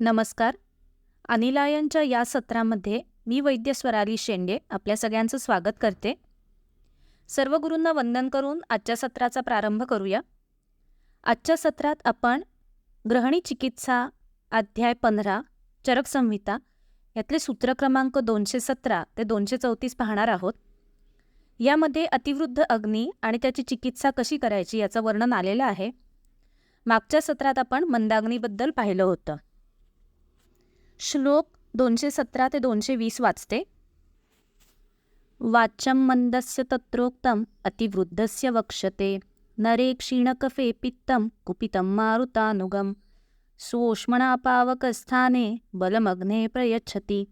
नमस्कार. अनिलायनच्या या सत्रामध्ये मी वैद्य स्वराली शेंडे आपल्या सगळ्यांचं स्वागत करते. सर्व गुरूंना वंदन करून आजच्या सत्राचा प्रारंभ करूया. आजच्या सत्रात आपण ग्रहणी चिकित्सा अध्याय पंधरा चरक संहिता यातले सूत्र क्रमांक दोनशे सतरा ते दोनशे चौतीस पाहणार आहोत. यामध्ये अतिवृद्ध अग्नी आणि त्याची चिकित्सा कशी करायची याचं वर्णन आलेलं आहे. मागच्या सत्रात आपण मंदाग्नीबद्दल पाहिलं होतं. श्लोक दोनशे सतरा ते दोनशे वीस वाचते. वाच्यं मंदस्य तत्रोक्तम अतिवृद्धस्य वक्षते नरे क्षीणकफे पित्तं कुपितं मारुतानुगम। सोष्मणापावकस्थाने बलमग्ने प्रयच्छति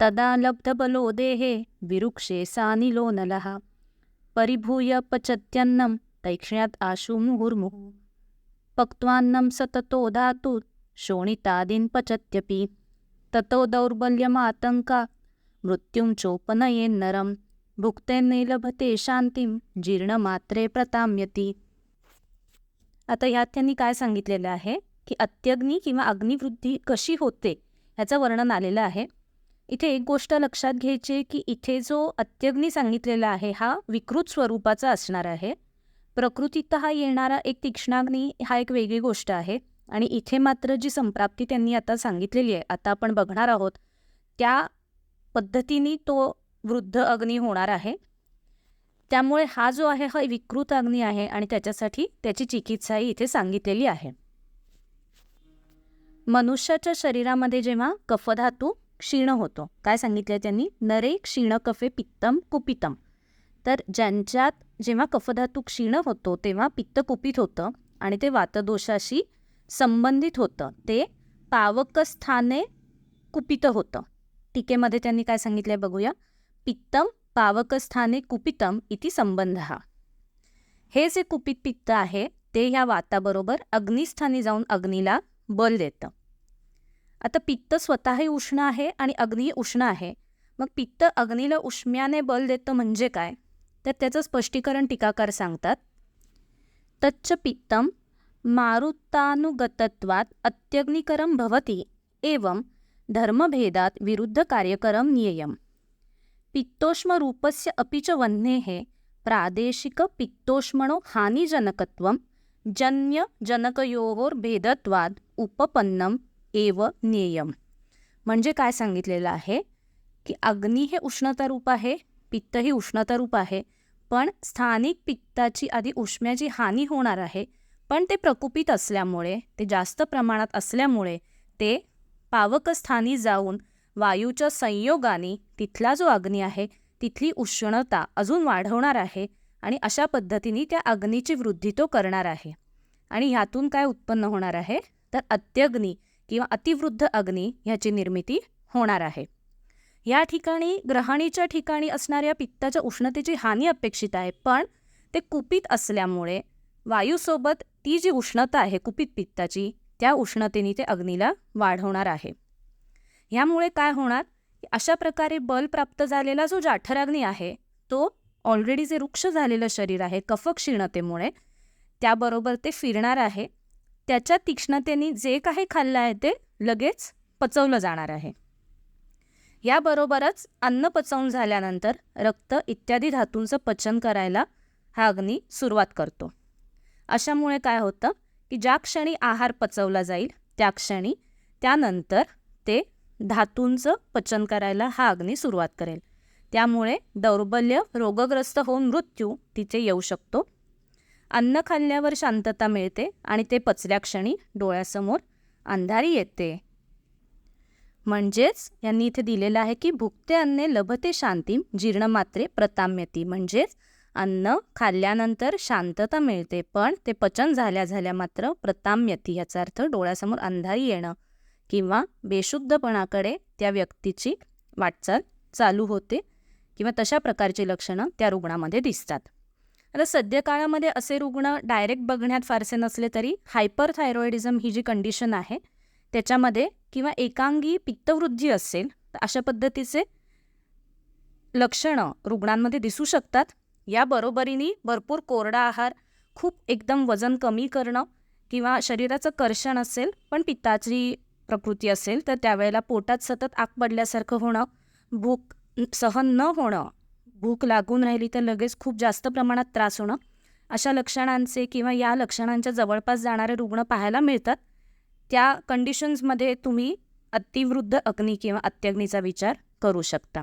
तदा लब्धबलो देहे विरुक्षे सानिलो नलः। परिभूय पचत्यन्नं तैक्ष्ण्यात् आशु मुहुर्मुः पक्त्वान्नं सततो धातु शोणितादीन् पचत्यपि। ततो दौर्बल्यमातङ्का मृत्युं चोपनयेन्नरं भुक्तेन्नै लभते शांतीं जीर्णमात्रे प्रताम्यती। आता यात त्यांनी काय सांगितलेलं आहे? की अत्यग्नी किंवा अग्निवृद्धी कशी होते? ह्याचं वर्णन आलेलं आहे. इथे एक गोष्ट लक्षात घ्यायची की इथे जो अत्यग्नी सांगितलेला आहे हा विकृत स्वरूपाचा असणार आहे. प्रकृतीत हा येणारा एक तीक्ष्णाग्नी हा एक वेगळी गोष्ट आहे. आणि इथे मात्र जी संप्राप्ती त्यांनी आता सांगितलेली आहे आता आपण बघणार आहोत त्या पद्धतीने तो वृद्ध अग्नी होणार आहे. त्यामुळे हा जो आहे हा विकृत अग्नी आहे आणि त्याच्यासाठी त्याची चिकित्साही इथे सांगितलेली आहे. मनुष्याच्या शरीरामध्ये जेव्हा कफधातू क्षीण होतो काय सांगितलं त्यांनी? नरे क्षीण कफे पित्तम कुपितम. तर ज्यांच्यात जेव्हा कफधातू क्षीण होतो तेव्हा पित्त कुपित होतं आणि ते वातदोषाशी संबंधित होतं. ते पावकस्थाने कुपित होतं. टीकेमध्ये त्यांनी काय सांगितलंय बघूया. पित्तम पावकस्थाने कुपितम इति संबंध. हा हे जे कुपित पित्त आहे ते ह्या वाताबरोबर अग्निस्थानी जाऊन अग्नीला बल देतं. आता पित्त स्वतःही उष्ण आहे आणि अग्नी उष्ण आहे. मग पित्त अग्नीला उष्म्याने बल देतं म्हणजे काय? तर त्याचं स्पष्टीकरण टीकाकार सांगतात. तच्च पित्तम मारुतानुगतत्वात अत्यग्निकरं भवति एवं धर्मभेदात विरुद्ध कार्यकरं पित्तोष्मरूपस्य अपि च वह्नेः प्रादेशिकपित्तोष्मणो हानिजनकत्वं जन्यजनकयोर्भेदत्वाद उपपन्नम एव ज्ञेयम म्हणजे काय सांगितलेलं आहे? की अग्नी हे उष्णता रूप आहे पित्त ही उष्णता रूप आहे पण स्थानिक पित्ताची आधी उष्म्याची हानी होणार आहे पण ते प्रकुपित असल्यामुळे ते जास्त प्रमाणात असल्यामुळे ते पावकस्थानी जाऊन वायूच्या संयोगाने तिथला जो अग्नी आहे तिथली उष्णता अजून वाढवणार आहे आणि अशा पद्धतीने त्या अग्नीची वृद्धी तो करणार आहे. आणि ह्यातून काय उत्पन्न होणार आहे? तर अत्यग्नी किंवा अतिवृद्ध अग्नी ह्याची निर्मिती होणार आहे. या ठिकाणी ग्रहणीच्या ठिकाणी असणाऱ्या पित्ताच्या उष्णतेची हानी अपेक्षित आहे पण ते कुपित असल्यामुळे वायूसोबत ती जी उष्णता आहे कुपित पित्ताची त्या उष्णतेने ते अग्नीला वाढवणार आहे. ह्यामुळे काय होणार? अशा प्रकारे बल प्राप्त झालेला जो जाठराग्नी आहे तो ऑलरेडी जे वृक्ष झालेलं शरीर आहे कफक्षीणतेमुळे त्याबरोबर ते फिरणार आहे. त्याच्या तीक्ष्णतेने जे काही खाल्लं आहे ते लगेच पचवलं जाणार आहे. याबरोबरच अन्न पचवून झाल्यानंतर रक्त इत्यादी धातूंचं पचन करायला हा अग्नी सुरुवात करतो. अशामुळे काय होतं की ज्या क्षणी आहार पचवला जाईल त्या क्षणी त्यानंतर ते धातूंचं पचन करायला हा अग्नी सुरुवात करेल. त्यामुळे दौर्बल्य रोगग्रस्त होऊन मृत्यू तिथे येऊ शकतो. अन्न खाल्ल्यावर शांतता मिळते आणि ते पचल्या क्षणी डोळ्यासमोर अंधारी येते. म्हणजेच यांनी इथे दिलेलं आहे की भुक्ते अन्ने लभते शांती जीर्णमात्रे प्रताम्यती. म्हणजेच अन्न खाल्ल्यानंतर शांतता मिळते पण ते पचन झाल्या झाल्या मात्र प्रताम्यती याचा अर्थ डोळ्यासमोर अंधारी येणं किंवा बेशुद्धपणाकडे त्या व्यक्तीची वाटचाल चालू होते किंवा तशा प्रकारची लक्षणं त्या रुग्णामध्ये दिसतात. आता सध्या काळामध्ये असे रुग्ण डायरेक्ट बघण्यात फारसे नसले तरी हायपरथायरॉइडिझम ही जी कंडिशन आहे त्याच्यामध्ये किंवा एकांगी पित्तवृद्धी असेल तर अशा पद्धतीचे लक्षणं रुग्णांमध्ये दिसू शकतात. या बरोबरीने भरपूर कोरडा आहार खूप एकदम वजन कमी करणं किंवा शरीराचं कर्षण असेल पण पित्ताची प्रकृती असेल तर त्यावेळेला पोटात सतत आग पडल्यासारखं होणं भूक सहन न होणं भूक लागून राहिली तर लगेच खूप जास्त प्रमाणात त्रास होणं अशा लक्षणांचे किंवा या लक्षणांच्या जवळपास जाणारे रुग्ण पाहायला मिळतात. त्या कंडिशन्समध्ये तुम्ही अतिवृद्ध अग्नी किंवा अत्यग्नीचा विचार करू शकता.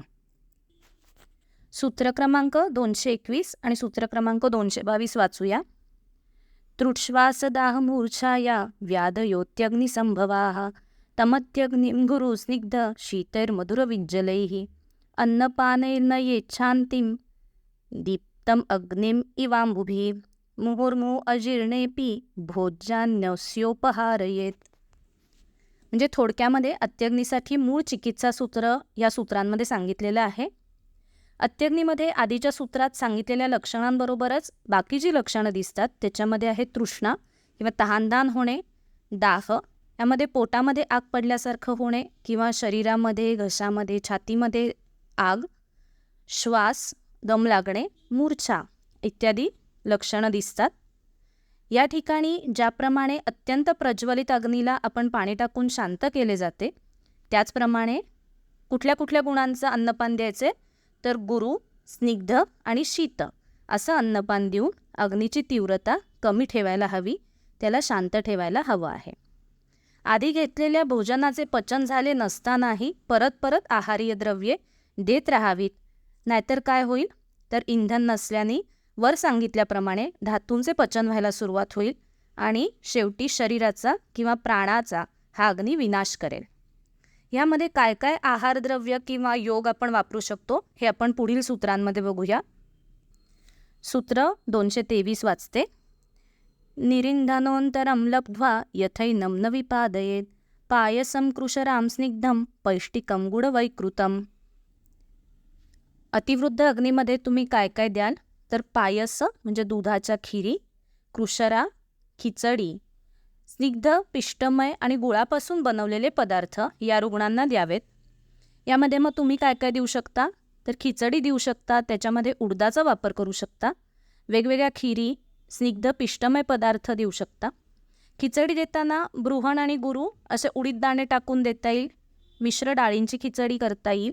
सूत्र क्रमांक दोनशे एकवीस आणि सूत्र क्रमांक दोनशे बावीस वाचूया. तृट्श्वासदाह मूर्छाया व्याधयोत्यग्निसंभवाः तमत्यग्निं गुरुस्निग्ध शीतैर्मधुरविज्जलैः अन्नपानैर्न येच्छान्तिं दीप्तम् अग्निम् इवाम्बुभिः मुहुर्मुहु अजीर्णेपि भोज्यान्यस्योपहारयेत. म्हणजे थोडक्यामध्ये अत्यग्नीसाठी मूळ चिकित्सा सूत्र या सूत्रांमध्ये सांगितलेलं आहे. अत्यग्नीमध्ये आधीच्या सूत्रात सांगितलेल्या लक्षणांबरोबरच बाकी जी लक्षणं दिसतात. त्याच्यामध्ये आहे तृष्णा किंवा तहानदान होणे दाह यामध्ये पोटामध्ये आग पडल्यासारखं होणे किंवा शरीरामध्ये घशामध्ये छातीमध्ये आग श्वास दम लागणे मूर्छा इत्यादी लक्षणं दिसतात. या ठिकाणी ज्याप्रमाणे अत्यंत प्रज्वलित अग्नीला आपण पाणी टाकून शांत केले जाते त्याचप्रमाणे कुठल्या कुठल्या गुणांचं अन्नपान द्यायचे? तर गुरु स्निग्ध आणि शीत असं अन्नपान देऊन अग्नीची तीव्रता कमी ठेवायला हवी त्याला शांत ठेवायला हवं आहे. आधी घेतलेल्या भोजनाचे पचन झाले नसतानाही परत परत आहारीय द्रव्ये देत राहावीत. नाहीतर काय होईल? तर इंधन नसल्याने वर सांगितल्याप्रमाणे धातूंचे पचन व्हायला सुरुवात होईल आणि शेवटी शरीराचा किंवा प्राणाचा हा अग्नी विनाश करेल. यामध्ये काय काय आहारद्रव्य किंवा योग आपण वापरू शकतो हे आपण पुढील सूत्रांमध्ये बघूया. सूत्र दोनशे तेवीस वाचते. निरिंधनोंतरम लब्ध्वा यथै न विपादयेत् पायसं कृशरां स्निग्धं पौष्टिकं गुडवैकृतं अतिवृद्ध अग्नीमध्ये तुम्ही काय काय द्याल? तर पायस म्हणजे दुधाच्या खिरी कृशरा खिचडी स्निग्ध पिष्टमय आणि गुळापासून बनवलेले पदार्थ या रुग्णांना द्यावेत. यामध्ये मग तुम्ही काय काय देऊ शकता? तर खिचडी देऊ शकता त्याच्यामध्ये उडदाचा वापर करू शकता. वेगवेगळ्या खिरी स्निग्ध पिष्टमय पदार्थ देऊ शकता. खिचडी देताना बृहण आणि गुरु असे उडीद दाणे टाकून देता येईल. मिश्र डाळींची खिचडी करता येईल.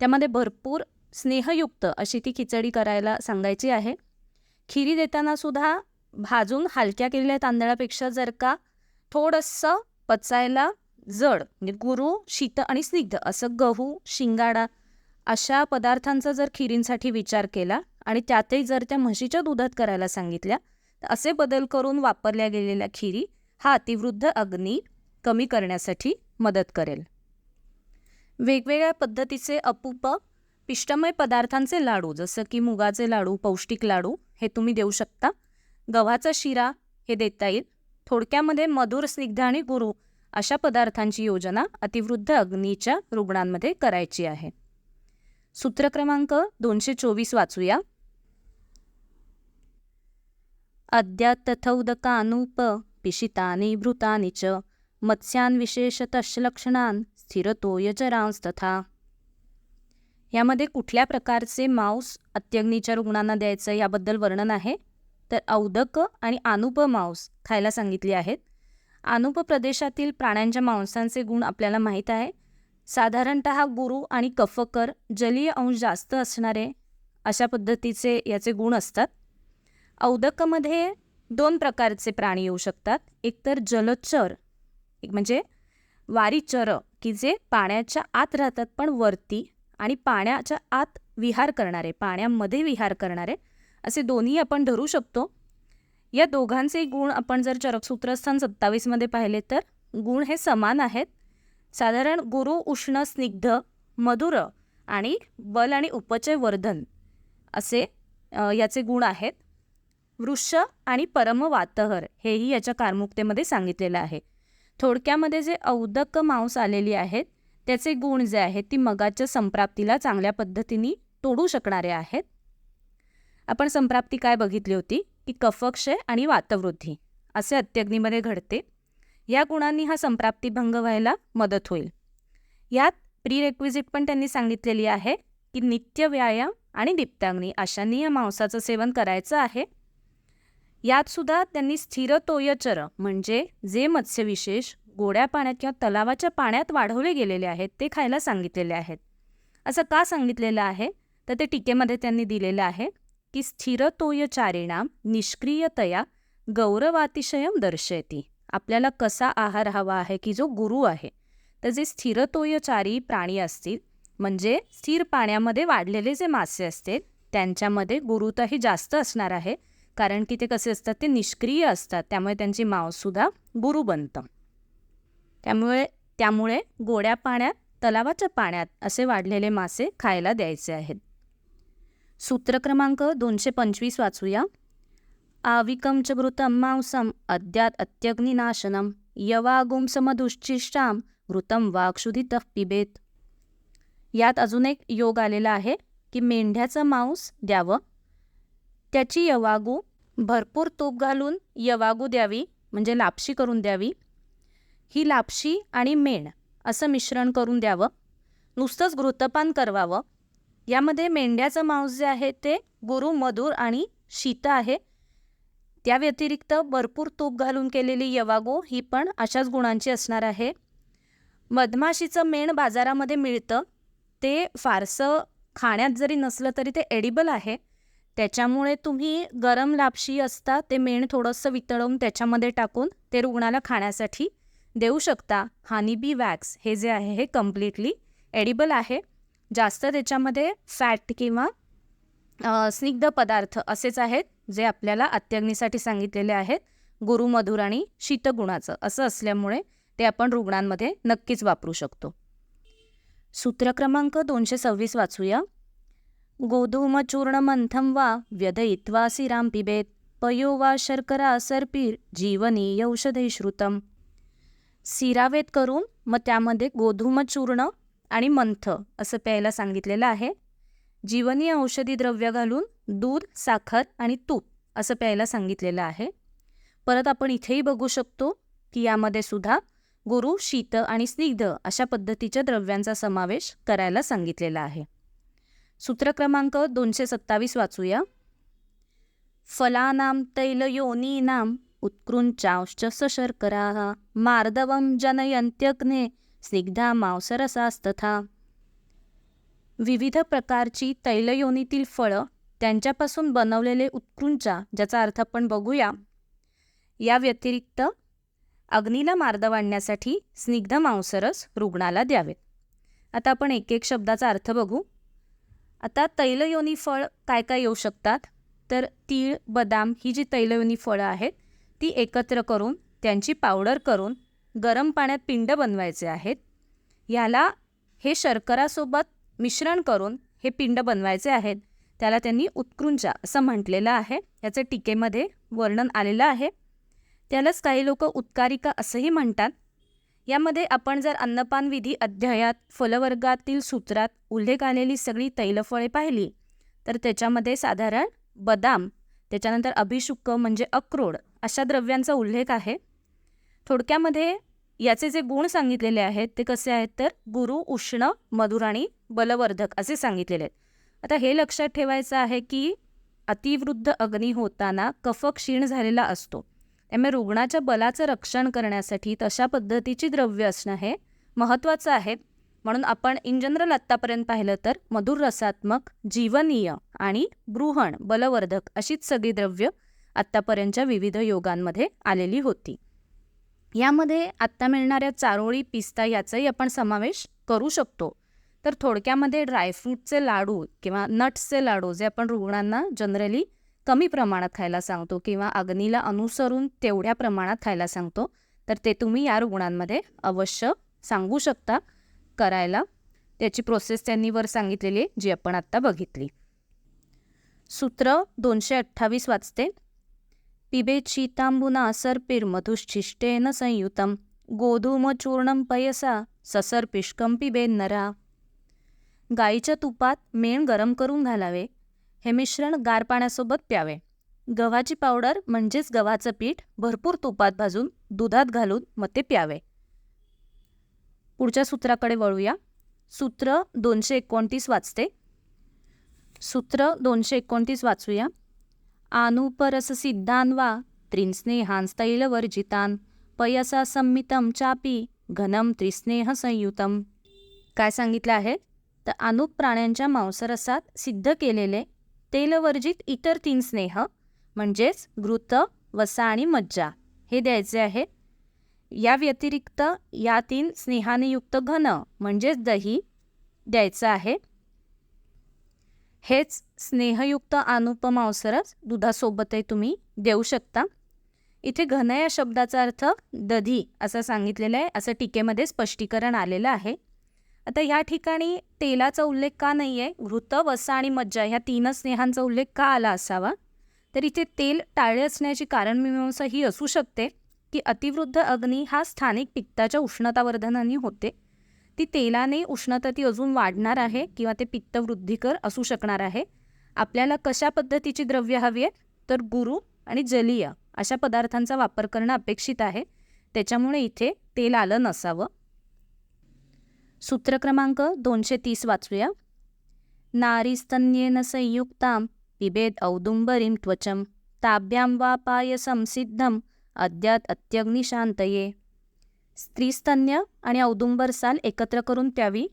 त्यामध्ये भरपूर स्नेहयुक्त अशी ती खिचडी करायला सांगायची आहे. खिरी देताना सुद्धा भाजून हलक्या केलेल्या तांदळापेक्षा जर का थोडंसं पचायला जड म्हणजे गुरु शीत आणि स्निग्ध असं गहू शिंगाडा अशा पदार्थांचा जर खिरींसाठी विचार केला आणि त्यातही जर त्या म्हशीच्या दुधात करायला सांगितल्या तर असे बदल करून वापरल्या गेलेल्या खिरी हा अतिवृद्ध अग्नी कमी करण्यासाठी मदत करेल. वेगवेगळ्या पद्धतीचे अपूप पिष्टमय पदार्थांचे लाडू जसं की मुगाचे लाडू पौष्टिक लाडू हे तुम्ही देऊ शकता. गव्हाचा शिरा हे देता येईल. थोडक्यामध्ये मधुर स्निग्ध आणि गुरु अशा पदार्थांची योजना अतिवृद्ध अग्नीच्या रुग्णांमध्ये करायची आहे. सूत्र क्रमांक दोनशे चोवीस वाचूया. अद्यातथौदकानुप पिशितानी पिशितानि भृतानि च मत्स्यान् विशेषतः लक्षणान् स्थिरतोयचरांस्तथा यामध्ये कुठल्या प्रकारचे मांस अत्यग्नीच्या रुग्णांना द्यायचं याबद्दल वर्णन आहे? तर औदक आणि आनुप मांस खायला सांगितले आहेत. आनुप प्रदेशातील प्राण्यांच्या मांसांचे गुण आपल्याला माहीत आहे. साधारणत गुरु आणि कफकर जलीय अंश जास्त असणारे अशा पद्धतीचे याचे गुण असतात. औदकमध्ये दोन प्रकारचे प्राणी येऊ शकतात. एकतर जलचर एक म्हणजे वारीचर की जे पाण्याच्या आत राहतात पण वरती आणि पाण्याच्या आत विहार करणारे पाण्यामध्ये विहार करणारे असे दोन्ही आपण धरू शकतो. या दोघांचे गुण आपण जर चरकसूत्रस्थान सत्तावीसमध्ये पाहिले तर गुण हे समान आहेत. साधारण गुरु उष्ण स्निग्ध मधुर आणि बल आणि उपचय वर्धन असे याचे गुण आहेत. वृक्ष आणि परम वातहर हेही याच्या कारमुक्तेमध्ये सांगितलेलं आहे. थोडक्यामध्ये जे औदक मांस आलेली आहेत त्याचे गुण जे आहेत ती मगाच्या संप्राप्तीला चांगल्या पद्धतीने तोडू शकणारे आहेत. आपण संप्राप्ती काय बघितली होती? की कफक्षय आणि वातवृद्धी. असे अत्यग्नीमध्ये घडते. या गुणांनी हा संप्राप्तीभंग व्हायला मदत होईल. यात प्रीरेक्विजिट पण त्यांनी सांगितलेली आहे की नित्य व्यायाम आणि दीप्ताग्नी अशांनी या मांसाचं सेवन करायचं आहे. यात सुद्धा त्यांनी स्थिर तोयचर म्हणजे जे मत्स्यविशेष गोड्या पाण्यात किंवा तलावाच्या पाण्यात वाढवले गेलेले आहेत ते खायला सांगितलेले आहेत. असं का सांगितलेलं आहे? तर ते टीकेमध्ये त्यांनी दिलेलं आहे. की स्थिरतोयचारिणा निष्क्रियतया गौरवातिशयम दर्शयती. आपल्याला कसा आहार हवा आहे की जो गुरु आहे? तर जे स्थिरतोयचारी प्राणी असतील म्हणजे स्थिर पाण्यामध्ये वाढलेले जे मासे असतील त्यांच्यामध्ये गुरुताही जास्त असणार आहे कारण की ते कसे असतात ते निष्क्रिय असतात त्यामुळे त्यांची मावसुद्धा गुरु बनतं. त्यामुळे त्यामुळे गोड्या पाण्यात तलावाच्या पाण्यात असे वाढलेले मासे खायला द्यायचे आहेत. सूत्र क्रमांक दोनशे पंचवीस वाचूया. आविकं च मांसम अद्यात अत्यग्निनाशनम यवागुं समदुश्चिष्टाम घृतं वाक्षुधितः पिबेत. यात अजून एक योग आलेला आहे की मेंढ्याचं मांस द्यावं. त्याची यवागू भरपूर तूप घालून यवागू द्यावी म्हणजे लापशी करून द्यावी. ही लापशी आणि मेण असं मिश्रण करून द्यावं. नुसतंच घृतपान करवावं. यामध्ये मेंढ्याचं मांस जे आहे ते गुरु मधुर आणि शीत आहे. त्या व्यतिरिक्त भरपूर तूप घालून केलेली यवागो ही पण अशाच गुणांची असणार आहे. मधमाशीचं मेण बाजारामध्ये मिळतं. ते फारसं खाण्यात जरी नसलं तरी ते एडिबल आहे. त्याच्यामुळे तुम्ही गरम लापशी असता ते मेण थोडंसं वितळवून त्याच्यामध्ये टाकून ते रुग्णाला खाण्यासाठी देऊ शकता. हानीबी वॅक्स हे जे आहे हे कम्प्लिटली एडिबल आहे. जास्त त्याच्यामध्ये फॅट किंवा स्निग्ध पदार्थ असेच आहेत जे आपल्याला अत्याग्नीसाठी सांगितलेले आहेत. गुरुमधुर आणि शीतगुणाचं असं असल्यामुळे ते आपण रुग्णांमध्ये नक्कीच वापरू शकतो. सूत्र क्रमांक दोनशे सव्वीस वाचूया. गोधूमचूर्णमंथं वा व्यदयित्वा सिराम पिबेत पयो वा शर्करा सर्पीर जीवनी औषधे श्रुतम. सिरावेत करून मग त्यामध्ये गोधूमचूर्ण आणि मंथ असं प्यायला सांगितलेलं आहे. जीवनीय औषधी द्रव्य घालून दूध साखर आणि तूप असं प्यायला सांगितलेलं आहे. परत आपण इथेही बघू शकतो की यामध्ये सुद्धा गुरु शीत आणि स्निग्ध अशा पद्धतीच्या द्रव्यांचा समावेश करायला सांगितलेला आहे. सूत्र क्रमांक दोनशे सत्तावीस वाचूया. फलानाम तैलयोनीनाम उत्कृञ्चांश्च सशर्करा मार्दवम जनयंत्यग्ने स्निग्धा मांसरसास्तथा विविध प्रकारची तैलयोनीतील फळं त्यांच्यापासून बनवलेले उत्कृंचा ज्याचा अर्थ आपण बघूया. या व्यतिरिक्त अग्नीला मार्द वाढण्यासाठी स्निग्ध मांसरस रुग्णाला द्यावेत. आता आपण एक एक शब्दाचा अर्थ बघू. आता तैलयोनी फळ काय काय येऊ शकतात? तर तीळ बदाम ही जी तैलयोनी फळं आहेत ती एकत्र करून त्यांची पावडर करून गरम पाण्यात पिंड बनवायचे आहेत. ह्याला हे शर्करासोबत मिश्रण करून हे पिंड बनवायचे आहेत. त्याला त्यांनी उत्कृंचा असं म्हटलेलं आहे. याचं टीकेमध्ये वर्णन आलेलं आहे. त्यालाच काही लोक उत्कारिका असंही म्हणतात. यामध्ये आपण जर अन्नपान विधी अध्यायात फलवर्गातील सूत्रात उल्लेख आलेली सगळी तैलफळे पाहिली तर त्याच्यामध्ये साधारण बदाम त्याच्यानंतर अभिषुक्क म्हणजे अक्रोड अशा द्रव्यांचा उल्लेख आहे. थोडक्यामध्ये याचे जे गुण सांगितलेले आहेत ते कसे आहेत तर गुरु उष्ण मधुर आणि बलवर्धक असे सांगितलेले आहेत. आता हे लक्षात ठेवायचं आहे की अतिवृद्ध अग्नी होताना कफ क्षीण झालेला असतो. त्यामुळे रुग्णाच्या बलाचं रक्षण करण्यासाठी तशा पद्धतीची द्रव्य असणं हे महत्त्वाचं आहे. म्हणून आपण इन जनरल आत्तापर्यंत पाहिलं तर मधुर रसात्मक जीवनीय आणि बृहण बलवर्धक अशीच सगळी द्रव्य आत्तापर्यंतच्या विविध योगांमध्ये आलेली होती. यामध्ये आत्ता मिळणाऱ्या चारोळी पिस्ता याचाही आपण समावेश करू शकतो. तर थोडक्यामध्ये ड्रायफ्रूटचे लाडू किंवा नट्सचे लाडू जे आपण रुग्णांना जनरली कमी प्रमाणात खायला सांगतो किंवा अग्नीला अनुसरून तेवढ्या प्रमाणात खायला सांगतो तर ते तुम्ही या रुग्णांमध्ये अवश्य सांगू शकता करायला. त्याची प्रोसेस त्यांनी वर सांगितलेली आहे जी आपण आत्ता बघितली. सूत्र दोनशे अठ्ठावीस वाचते. पिबेत शीतांबुना सर्पिर्मधुश्चिष्टेन संयुतं गोधूमचूर्णं पयसा ससर्पिष्कं पिबेन्नरा गाईच्या तुपात मेण गरम करून घालावे हे मिश्रण गार पाण्यासोबत प्यावे। गव्हाची पावडर म्हणजेच गव्हाचं पीठ भरपूर तुपात भाजून दुधात घालून मग ते प्यावे। पुढच्या सूत्राकडे वळूया। सूत्र दोनशे एकोणतीस वाचते। सूत्र दोनशे एकोणतीस वाचूया। आनुपरस सिद्धान वा? पयसा संमितम चापी घनम त्रिस्नेह संयुतम। काय सांगितलं आहे? तर अनुप प्राण्यांच्या मांसरसात सिद्ध केलेले तेलवर्जित इतर तीन स्नेह म्हणजेच घृत वसा आणि मज्जा हे द्यायचे आहे. या व्यतिरिक्त या तीन स्नेहाने युक्त घन म्हणजेच दही द्यायचं आहे. हेच स्नेहयुक्त अनुपम अवसरच दुधासोबतही तुम्ही देऊ शकता. इथे घन या शब्दाचा अर्थ दधी असं सांगितलेलं आहे असं टीकेमध्ये स्पष्टीकरण आलेलं आहे. आता ह्या ठिकाणी तेलाचा उल्लेख का नाही आहे घृत वसा आणि मज्जा ह्या तीनच स्नेहांचा उल्लेख का आला असावा? तर इथे तेल टाळे असण्याची कारणमीमांसा ही असू शकते की अतिवृद्ध अग्नी हा स्थानिक पित्ताच्या उष्णतावर्धनाने होते. ती तेलाने उष्णता ती अजून वाढणार आहे किंवा ते पित्तवृद्धिकर असू शकणार आहे. आपल्याला कशा पद्धतीची द्रव्य हवी आहेत? तर गुरु आणि जलीय अशा पदार्थांचा वापर करणं अपेक्षित आहे. त्याच्यामुळे इथे तेल आलं नसावं. सूत्र क्रमांक दोनशे तीस वाचूया. नारीस्तन्येन संयुक्तां पिबेद औदुंबरीं त्वचं. ताभ्यां वा पायसं सिद्धं. अद्यात अत्यग्निशांतये स्त्रीस्तन्य आणि औदुंबर साल एकत्र करून प्यावी.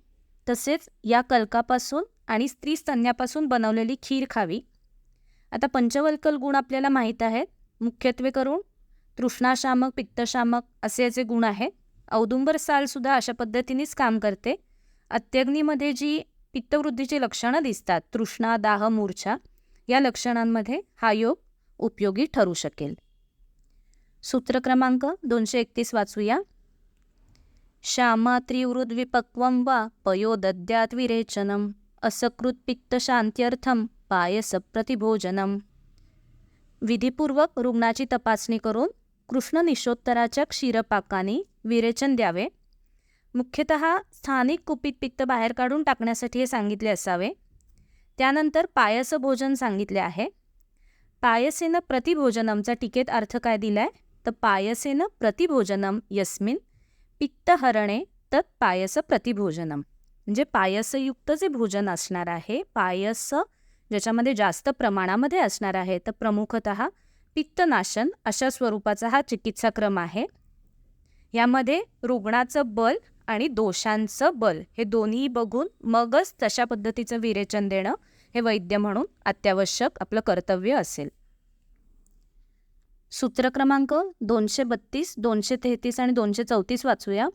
तसेच या कल्कापासून आणि स्त्रीस्तन्यापासून बनवलेली खीर खावी. आता पंचवल्कल गुण आपल्याला माहीत आहेत. मुख्यत्वे करून तृष्णाशामक पित्तशामक असे याचे गुण आहेत औदुंबर सालसुद्धा अशा पद्धतीनेच काम करते. अत्यग्नीमध्ये जी पित्तवृद्धीची लक्षणं दिसतात तृष्णा दाह मूर्छा या लक्षणांमध्ये हा योग उपयोगी ठरू शकेल. सूत्र क्रमांक दोनशे एकतीस वाचूया. श्यामा त्रिवृद्विपक्वं वा पयोदद्यात् विरेचनम् असकृत पित्तशांत्यर्थम पायस विधीपूर्वक रुग्णाची तपासणी करून कृष्ण निषोत्तराच्या क्षीरपाकाने विरेचन द्यावे. मुख्यतः स्थानिक कुपित पित्त बाहेर काढून टाकण्यासाठी हे सांगितले असावे. त्यानंतर पायस भोजन सांगितले आहे. पायसेन प्रतिभोजनमचा टीकेत अर्थ काय दिलाय? तर पायसेन प्रतिभोजनम यस्मिन पित्तहरणे तत् पायस प्रतिभोजनम. म्हणजे पायसयुक्त जे भोजन असणार आहे पायस ज्याच्यामध्ये जास्त प्रमाणामध्ये असणार आहे तर प्रमुखतः पित्तनाशन अशा स्वरूपाचा हा चिकित्साक्रम आहे. यामध्ये रुग्णाचं बल आणि दोषांचं बल हे दोन्ही बघून मगच तशा पद्धतीचं विरेचन देणं हे वैद्य म्हणून अत्यावश्यक आपलं कर्तव्य असेल. सूत्र क्रमांक दोनशे बत्तीस दोनशे तेहतीस आणि दोनशे चौतीस वाचूया.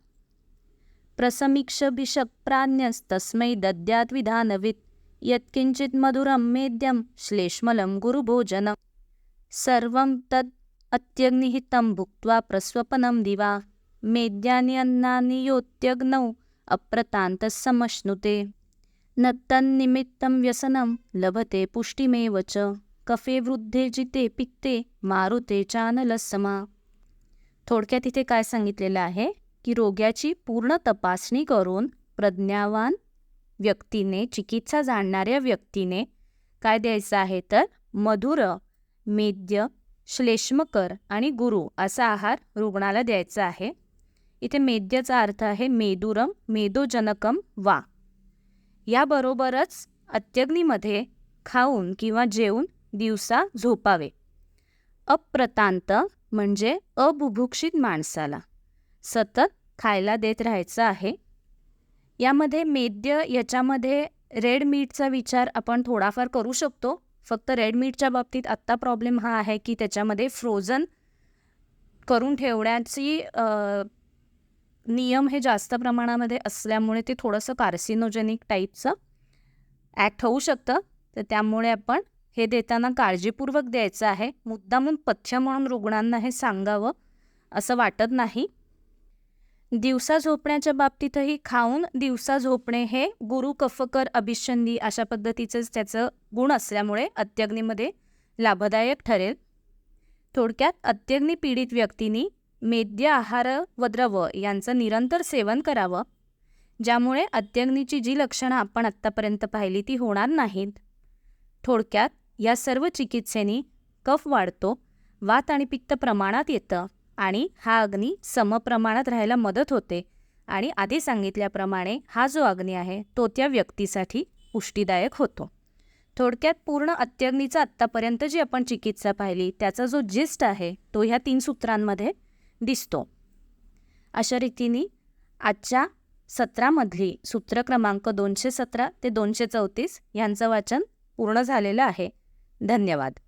प्रसमीक्ष भिषक प्राज्ञस्तस्मै दद्यात विधानवित यत्किंचित मधुरं मेद्यं श्लेष्मलं गुरुभोजनं। सर्वं तद् अत्यग्निहितं भुक्त्वा प्रस्वपनं दिवा मेद्यानि अन्नानि योत्यग्नौ अप्रतान्तसमश्नुते न तन्निमित्तं व्यसनं लभते पुष्टिमेव च। कफे वृद्धे जिते पित्ते मारुते चानलसमा थोडक्यात इथे काय सांगितलेलं आहे? की रोग्याची पूर्ण तपासणी करून प्रज्ञावान व्यक्तीने चिकित्सा जाणणाऱ्या व्यक्तीने काय द्यायचं आहे तर मधुर मेद्य श्लेष्मकर आणि गुरु असा आहार रुग्णाला द्यायचा आहे. इथे मेद्याचा अर्थ आहे मेदुरम मेदोजनकम वा. याबरोबरच अत्यग्नीमध्ये खाऊन किंवा जेवून दिवसा झोपावे. अप्रतांत म्हणजे अबुभुक्षित माणसाला. सतत खायला देत राहायचं आहे. यामध्ये मेद्य याच्यामध्ये रेड मीटचा विचार आपण थोडाफार करू शकतो. फक्त रेड मीटच्या बाबतीत आत्ता प्रॉब्लेम हा आहे की त्याच्यामध्ये फ्रोझन करून ठेवण्याची नियम हे जास्त प्रमाणामध्ये असल्यामुळे ते थोडंसं कार्सिनोजेनिक टाईपचं ॲक्ट होऊ शकतं. तर त्यामुळे आपण हे देताना काळजीपूर्वक द्यायचं आहे. मुद्दामून पथ्य म्हणून रुग्णांना हे सांगावं असं वाटत नाही. दिवसा झोपण्याच्या बाबतीतही खाऊन दिवसा झोपणे हे गुरु कफकर अभिषंदी अशा पद्धतीचंच त्याचं गुण असल्यामुळे अत्यग्नीमध्ये लाभदायक ठरेल. थोडक्यात अत्यग्नी पीडित व्यक्तींनी मेद्य आहार व द्रव यांचं निरंतर सेवन करावं ज्यामुळे अत्यग्नीची जी लक्षणं आपण आत्तापर्यंत पाहिली ती होणार नाहीत. थोडक्यात या सर्व चिकित्सेने कफ वाढतो वात आणि पित्त प्रमाणात येतं आणि हा अग्नी समप्रमाणात राहायला मदत होते आणि आधी सांगितल्याप्रमाणे हा जो अग्नी आहे तो त्या व्यक्तीसाठी पुष्टीदायक होतो. थोडक्यात पूर्ण अत्यग्नीचा आत्तापर्यंत जी आपण चिकित्सा पाहिली त्याचा जो जिस्ट आहे तो ह्या तीन सूत्रांमध्ये दिसतो. अशा रीतीने आजच्या सत्रामधली सूत्र क्रमांक दोनशे सतरा ते दोनशे चौतीस यांचं वाचन पूर्ण झालेलं आहे. धन्यवाद.